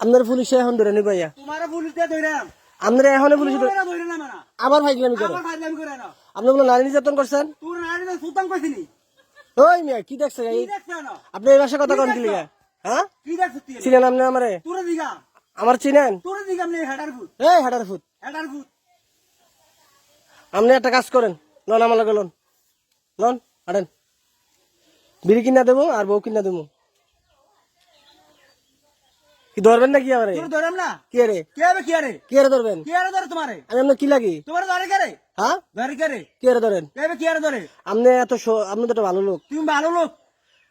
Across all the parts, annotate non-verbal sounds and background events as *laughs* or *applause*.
আপনার পুলিশে এখন ধরে নিব ইয়া। তোমার পুলিশ দিয়ে ধইরাম আপনারা এখন পুলিশ করে। আমার ফাইজলামি করে না আপনি বলে নারী নির্যাতন করছেন? ওই মিয়া কি দেখছে এই আপনি এই ভাষা কথা কন কি লিগা হ্যাঁ? কি তুই চিনেন আপনি আমারে? আমার চিনেন? এই হেডার ফুট আপনি একটা কাজ করেন। লন আমার লগে লন। লন হাঁটেন। বিড়ি কিনা দেবো আর বউ কিনা দেবো। কি ধরবেন না কি আমারে? ধরাম না? কি রে? কে হবে কি আরে কি রে ধরবেন? কি আরে ধরে তোমারে? আমি আপনার কি লাগি? তোমার ধরে কে রে? হ্যাঁ? ধরে কে রে? কি রে ধরেন? কে হবে কি আরে ধরে? আপনি এত আপনি তো একটা ভালো লোক। তুমি ভালো লোক।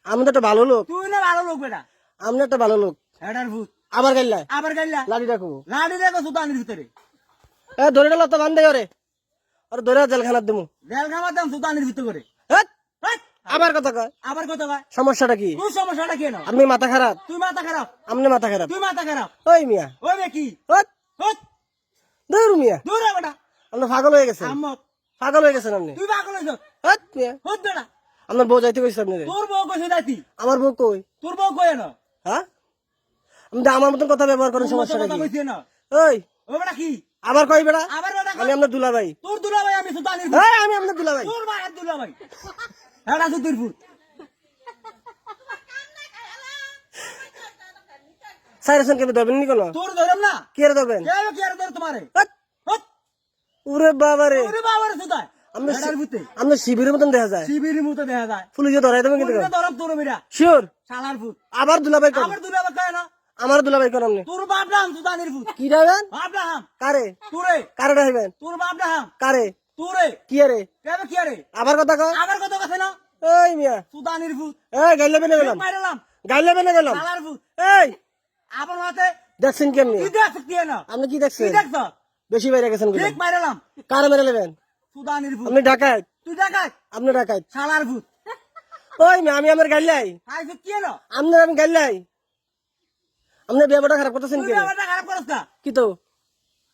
আমি তো একটা ভালো লোক। তুই না ভালো লোক বেটা। আপনি একটা ভালো লোক। হেডার ফুট আবার গাইলা? আবার গাইলা? লাড়ি রাখব লাড়ি দেখো সুতানির ভিতরে। এ ধরে গেল তো বান্ধে ওরে আর ধরে জেলখানার দেবো জেল খামার দাম সুতানির ভিতরে আবার কথা কয়? আবার কথা কয়? সমস্যাটা কি? তোর সমস্যাটা কেন আপনি মাথা খারাপ? তুই মাথা খারাপ? আপনি মাথা খারাপ। তুই মাথা খারাপ? ওই মিয়া। ওই বে কি? হেৎ, হট ধুর মিয়া। দূর বেটা। আপনি পাগল হয়ে গেছেন। আম্মক পাগল হয়ে গেছেন আপনি। তুই পাগল হইছ হেৎ, মিয়া। হট বেটা। আপনার বউ যাইতে কইছে আপনি তোর বউ কইছে যাইতি। আমার বউ কই? তোর বউ কই না হ্যাঁ? আপনি তো আমার মতন কথা ব্যবহার করেন সমস্যাটা কি? কইছে না ওই। ও বেটা কি? আবার কই বেড়া আবার বেটা আমি আপনার দুলা ভাই তোর দুলা ভাই আমি সুতানির এই, আমি আপনার দুলা ভাই তোর মায়ের দুলা এটা সুতির ফুট। সাইরেছেন কেন ধরবেন নি কোনো? তোর ধরম না। কি রে ধরবেন? কে ধর তোমারে? হেৎ, উরে বাবা রে ওরে বাবার সুতায় আমরা হেডার ভিতরে শিবিরের মতন দেখা যায়। শিবিরের মতো দেখা যায়। পুলিশে ধরাই দেবেন কিন্তু তোর তোর মেরা শিওর? শালার ফুট আবার আবার কয় না। আমার দুলা ভাই কোন আপনি। তোর বাপ রাম ফুট কি বাপ রাম। কারে? তোরে। কারে তোর বাপ রাম। কারে? তোরে কি রে? কে কি আরে আবার কথা কয়? আবার কত কথা না? এই মিয়া। সুতানির ফুট এই গাইলে বেনে গেলাম। মাইরালাম গাইলে বেনে গেলাম। এই। দেখছেন কেমনি? কি না? আপনি কি কি দেখছ? বেশি বাইরে গেছেন ঠিক বলে মাইরালাম মেরে নেবেন? সুতানির ফুট আপনি ডাকাত। তুই আপনি ওই মিয়া আমি আমার গাইলাই কি না? আপনার আমি গাইলাই আপনি ব্যবহারটা খারাপ করতেছেন কেন? খারাপ করছ না। কি তো?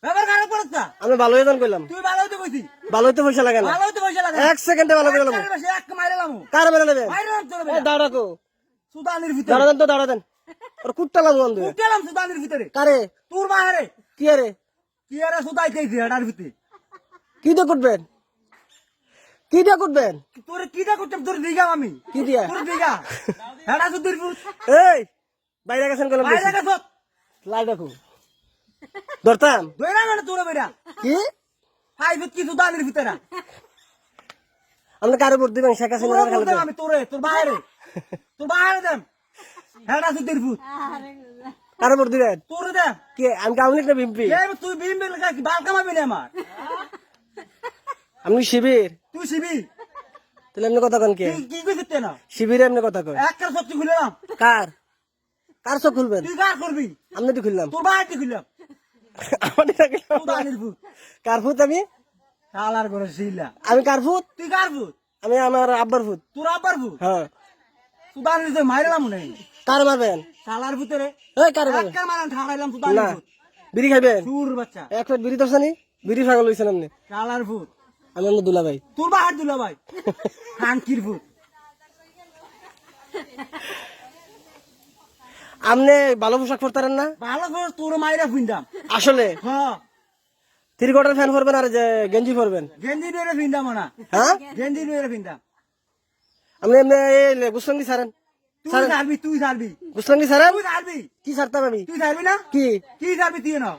ব্যাপার খারাপ করছ না। আমি ভালো হয়ে কইলাম। তুই ভালো হইতে ভালো হইতে পয়সা লাগে না। ভালো পয়সা লাগে এক সেকেন্ডে ভালো করে গেলাম এক বেশি এক মাইরালাম কার মেরে নেবেন মাইরালাম তোর এই দাঁড়া কো সুতানির ভিতরে। দাঁড়া দেন তো দাঁড়া দেন। ওর কুট্টালাম বন্ধু উঠলাম সুতানির ভিতরে। কারে? তোর বাহারে কি রে? কি আরে সুতাইতেছি হেডার ভিতরে? কি দিয়ে কুটবেন? কি দিয়ে কুটবেন? তোর কিটা করতে তোর দিগা আমি কি দিয়া? তোর দিগা হেডা ফুট এই বাইরে গেছেন গেলাম বাইরে গেছ। লাই দেখো। ধরতাম। দইরা মানে তোর বেরা কি? ভিতরে কারে ভোট দিবেন শেখ হাসিনা আমি তোরে তোর বাহারে তোর বাহারে দেন হেডা সুতির ফুট কারে ভোট দিবেন? তোর দেন কি? আমি কাউনিক না বিম্পি তুই বিম বিল কি? বাল কামাবি না আমার? আপনি শিবির? তুই শিবি তাহলে এমনি কথা কন কে? কি কইছিস না শিবিরে এমনি কথা কয় এক কার সত্যি খুললাম। কার? কার চোখ খুলবেন? তুই কার করবি আপনি তো খুললাম। তোর বাহারটি খুললাম। আমারই না খুললাম। সুতানির ফুট কার ফুত আমি? শালার করে শিলা। আমি কার ফুত তুই কার আমি আমার আব্বার ফুত তোর আব্বার ফুট হ্যাঁ। সুতানির ভিতরে মাইরালাম নেই। কার মারবেন? শালার ভিতরে এই কার মারবেন? কার মারান ঠাড়াইলাম না। বিড়ি খাইবেন? সুর বাচ্চা। এক প্লেট বিড়ি ধরছানি? বিড়ি ফাগল হয়েছেন আপনি শালার ফুট আমি আপনার দুলা ভাই তোর বাহার দিল ভাই *laughs* খানকির ফুট আপনি ভালো পোশাক পরতারেন না? ভালো করে তোর মাইরা ফিন্দাম আসলে? হ্যাঁ। থ্রি কোয়ার্টার ফ্যান পরবেন আর যে গেঞ্জি পরবেন? গেঞ্জি দিয়ে ফিন্দাম না হ্যাঁ? গেঞ্জি দিয়ে ফিন্দাম আপনি এমনি এই গুসলঙ্গি সারেন। তুই সারবি তুই সারবি। গুসলঙ্গি সারেন? তুই সারবি। কি সারতাম আমি? তুই সারবি না? কি? কি সারবি তুই না